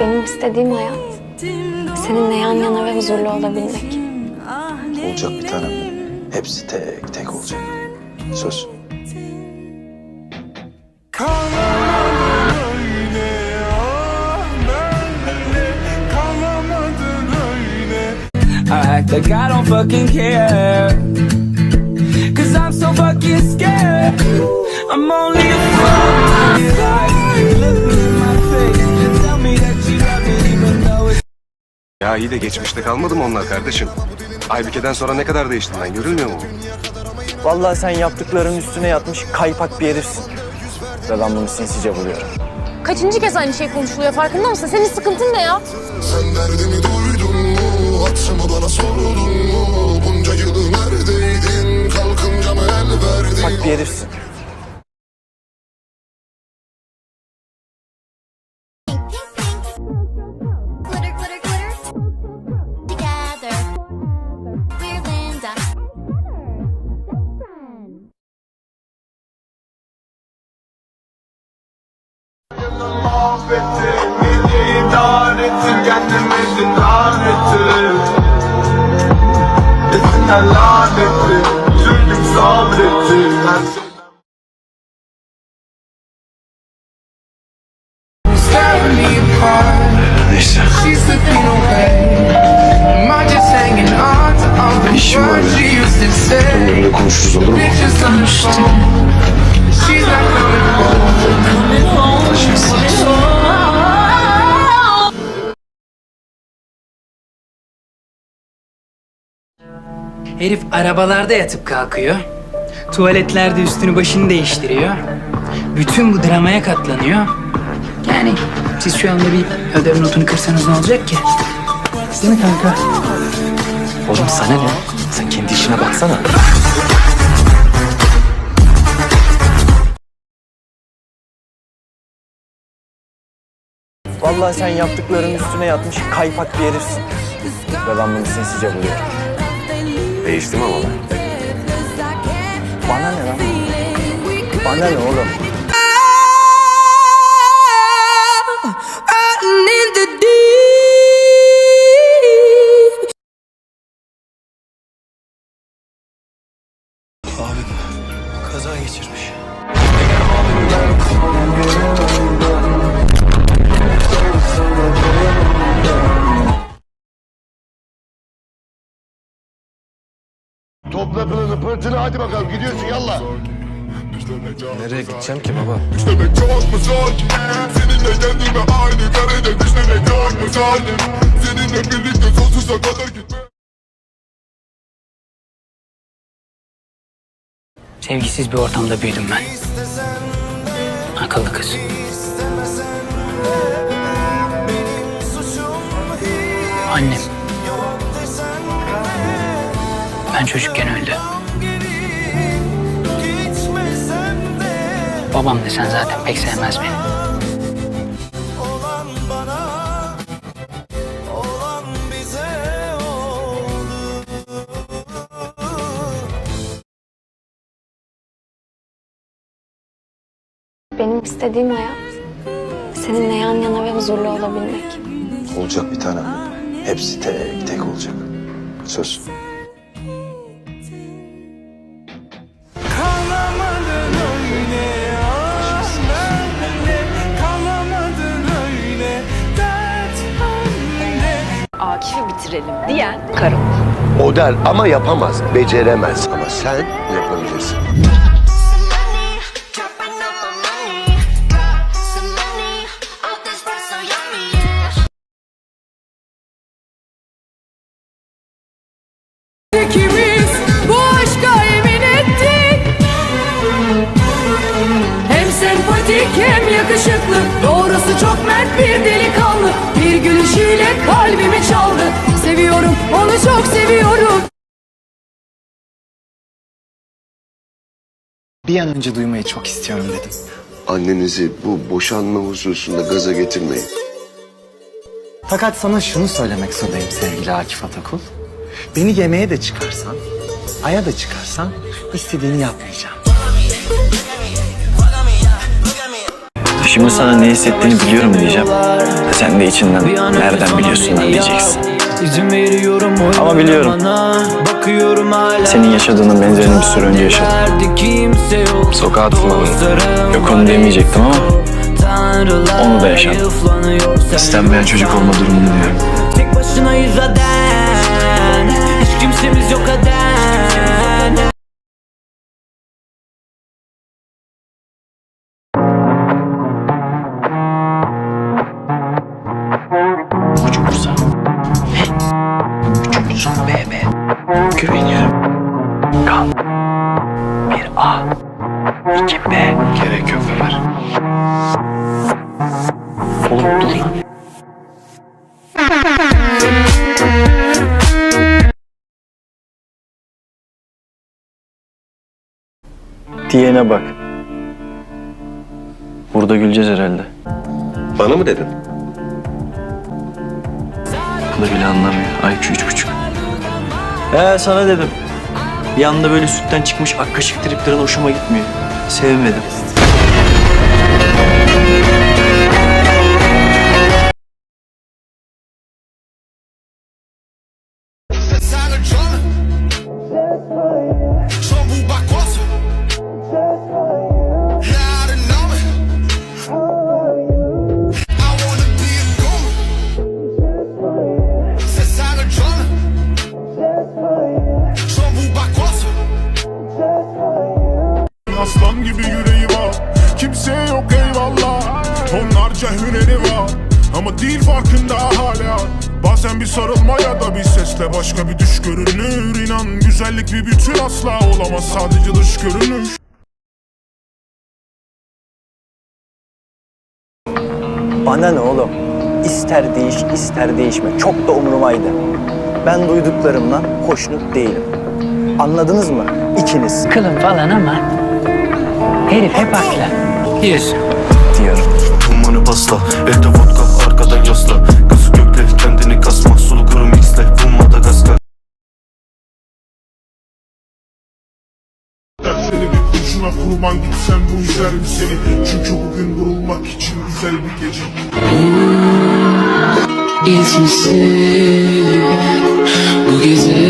Benim istediğim hayat seninle yan yana ve huzurlu olabilmek. Olacak bir tanem. Hepsi tek tek olacak. Söz. I act like I don't fucking care. Cause I'm so fucking scared. I'm only a fool. Ya iyi de geçmişte kalmadı mı onlar kardeşim? Aybike'den sonra ne kadar değiştim ben görülmüyor mu? Vallahi sen yaptıklarının üstüne yatmış kaypak bir herifsin. Ve ben bunu sinsice buluyorum. Kaçıncı kez aynı şey konuşuluyor farkında mısın? Senin sıkıntın ne ya? Sen derdimi duydun mu? Hatırımı bana sordun mu? Bunca yılı neredeydin? Tearing me apart. She's slipping away. Am I just hanging on to all the words she used to say? Böyle konuşuruz Herif arabalarda yatıp kalkıyor. Tuvaletlerde üstünü başını değiştiriyor. Bütün bu dramaya katlanıyor. Yani siz şu anda bir ödev notunu kırsanız ne olacak ki? Değil mi kanka? Oğlum sana ne? Sen kendi işine baksana. Vallahi sen yaptıklarının üstüne yatmış kaypak bir herifsin. Ve ben bunu sinsice buluyorum. Değiştim ama ben. Bana ne lan? Bana ne oğlum? Kaza geçirmiş. Topla pılını pırtını hadi bakalım gidiyorsun yallah. Nereye gideceğim ki baba? Düşlemek çok mu zor? Seninle kendime aynı karede düşlemek çok mu zor? Seninle birlikte sonsuza kadar gitme. Sevgisiz bir ortamda büyüdüm ben. Akıllı kız. Annem. Ben çocukken öldü. Babam desen zaten pek sevmez beni. Benim istediğim hayat seninle yan yana ve huzurlu olabilmek. Olacak bir tanem. Hepsi tek tek olacak. Söz. Akif'i bitirelim diyen karım. O der ama yapamaz, beceremez. Ama sen yapabilirsin. İkimiz bu aşka emin ettik. Hem sempatik hem yakışıklı. Doğrusu çok mert bir delikanlı. Bir gülüşüyle kalbimi çaldı. Seviyorum onu çok seviyorum. Bir an önce duymayı çok istiyorum dedim. Annenizi bu boşanma hususunda gaza getirmeyin. Fakat sana şunu söylemek zorundayım sevgili Akif Atakul. Beni yemeğe de çıkarsan, aya da çıkarsan istediğini yapmayacağım. Şimdi sana ne hissettiğini biliyorum diyeceğim. Sen de içinden nereden biliyorsun lan diyeceksin. İzin veriyorum Ama biliyorum. Bakıyorum hala Senin yaşadığının benzerini bir süre önce yaşadım. Sokağa atılmadım. Yok onu demeyecektim ama Onu da yaşadım. istenmeyen çocuk olma durumunu diyorum. Tek başınayız zaten Hiç kimsemiz yok aden B. Gerek yok Ömer. Oğlum dur lan. Diyene bak. Burada güleceğiz herhalde. Bana mı dedin? Aklı bile anlamıyor. IQ üç buçuk. He sana dedim. Bir anda böyle sütten çıkmış ak kaşık triplerin hoşuma gitmiyor. Sevmedim. Canım Aslan gibi yüreği var Kimse yok eyvallah Onlarca hüneri var Ama değil farkında hala Bazen bir sarılma ya da bir sesle başka bir düş görünür İnan güzellik bir bütün asla olamaz sadece dış görünüş Bana ne oğlum? İster değiş, ister değişme. Çok da umurumdaydı. Ben duyduklarımdan hoşnut değilim. Anladınız mı? İkiniz Kılım falan ama herif hep haklı. Diyorsun. diyorum. Dumanı pasla Elde vodka arkada yasla Kızı gökle kendini kasma Sulu kuru mixle Bu Madagaskar bir kurban gitsen bu üzerim seni Çünkü bugün vurulmak için güzel bir gece Bu gece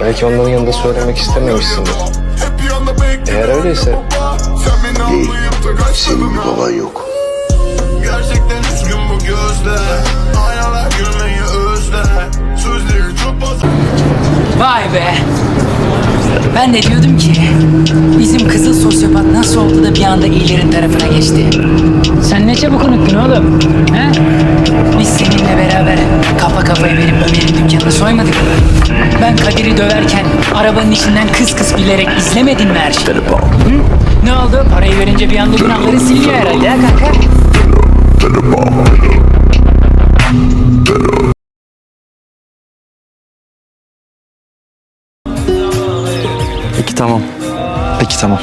Belki onların yanında söylemek istememişsindir. Eğer öyleyse kaçmadın Senin bir baban yok. Gerçekten üzgün bu gözler Aynalar gülmeyi özler Sözleri çok Vay be. Ben de diyordum ki bizim kızıl sosyopat nasıl oldu da bir anda iyilerin tarafına geçti. Sen ne çabuk unuttun oğlum. He? Biz soymadık mı? Ben Kadir'i döverken arabanın içinden kıs kıs bilerek izlemedin mi her şeyi? Hı? Ne oldu? Parayı verince bir anda günahları siliyor herhalde ha kanka? Peki tamam. Peki tamam.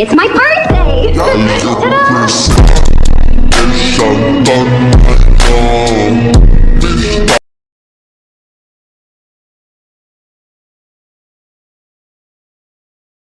It's my